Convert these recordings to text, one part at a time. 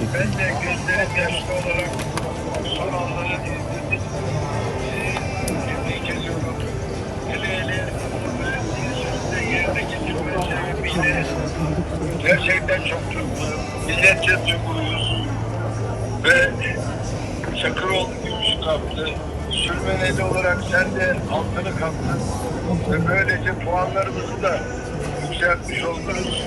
Ben de gözlerim yaşlı olarak son anları izledim. Tebrik ediyorum. Hele hele sözde yerine getirme sebebiyle gerçekten çok mutluyum. Milletçe duyguluyuz. Ve Çakıroğlu gümüş kaptı. Sürmeneli olarak sen de altını kaptın. Ve böylece puanlarımızı da yükseltmiş oldunuz.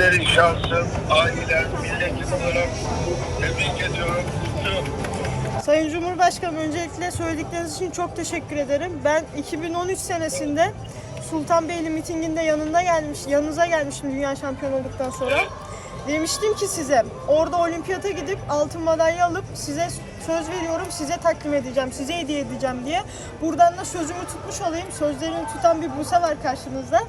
Sizlerin şahsım, ailem, milletim olarak tebrik ediyorum. Sayın Cumhurbaşkanım öncelikle söyledikleriniz için çok teşekkür ederim. Ben 2013 senesinde Sultanbeyli mitinginde yanında gelmiş, yanınıza gelmiştim dünya şampiyonu olduktan sonra. Demiştim ki size orada olimpiyata gidip altın madalya alıp size söz veriyorum size takdim edeceğim, size hediye edeceğim diye. Buradan da sözümü tutmuş olayım. Sözlerimi tutan bir Buse var karşınızda.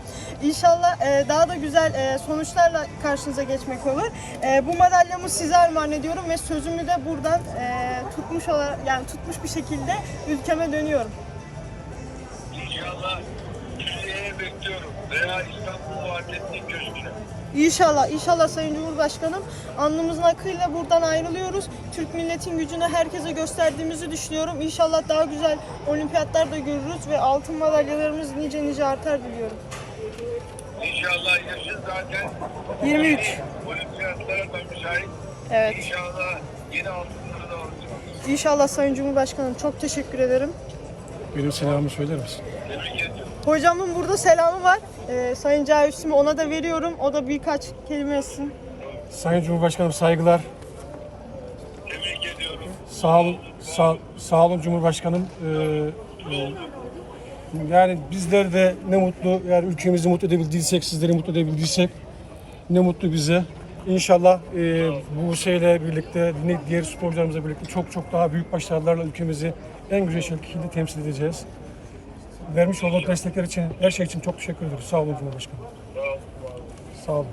İnşallah e, daha da güzel e, sonuçlarla karşınıza geçmek olur. E, bu madalyamı size armağan ediyorum ve sözümü de buradan e, tutmuş olarak yani tutmuş bir şekilde ülkeme dönüyorum. İnşallah Türkiye'ye bekliyorum. Veya İstanbul Vahdettin Köşkü'ne. İnşallah, inşallah Sayın Cumhurbaşkanım alnımızın akıyla buradan ayrılıyoruz. Türk milletin gücünü herkese gösterdiğimizi düşünüyorum. İnşallah daha güzel olimpiyatlar da görürüz ve altın madalyalarımız nice nice artar diliyorum. İnşallah yaşı zaten 23. olimpiyatlara da müsait. Evet. İnşallah yeni altınları da alacağız. İnşallah Sayın Cumhurbaşkanım çok teşekkür ederim. Benim selamımı söyler misin? Tebrik. Hocamın burada selamı var. Ee, Sayın Üstüm'e ona da veriyorum. O da birkaç kelime etsin. Sayın Cumhurbaşkanım saygılar. Tebrik ediyorum. Sağ olun, sağ, sağ olun Cumhurbaşkanım. Ee, e, yani bizler de ne mutlu, yani ülkemizi mutlu edebildiysek, sizleri mutlu edebildiysek ne mutlu bize. İnşallah e, bu şeyle birlikte, diğer sporcularımızla birlikte çok çok daha büyük başarılarla ülkemizi en güzel şekilde temsil edeceğiz. Vermiş olduğunuz destekler için, her şey için çok teşekkür ederiz. Sağ olun Cumhurbaşkanım.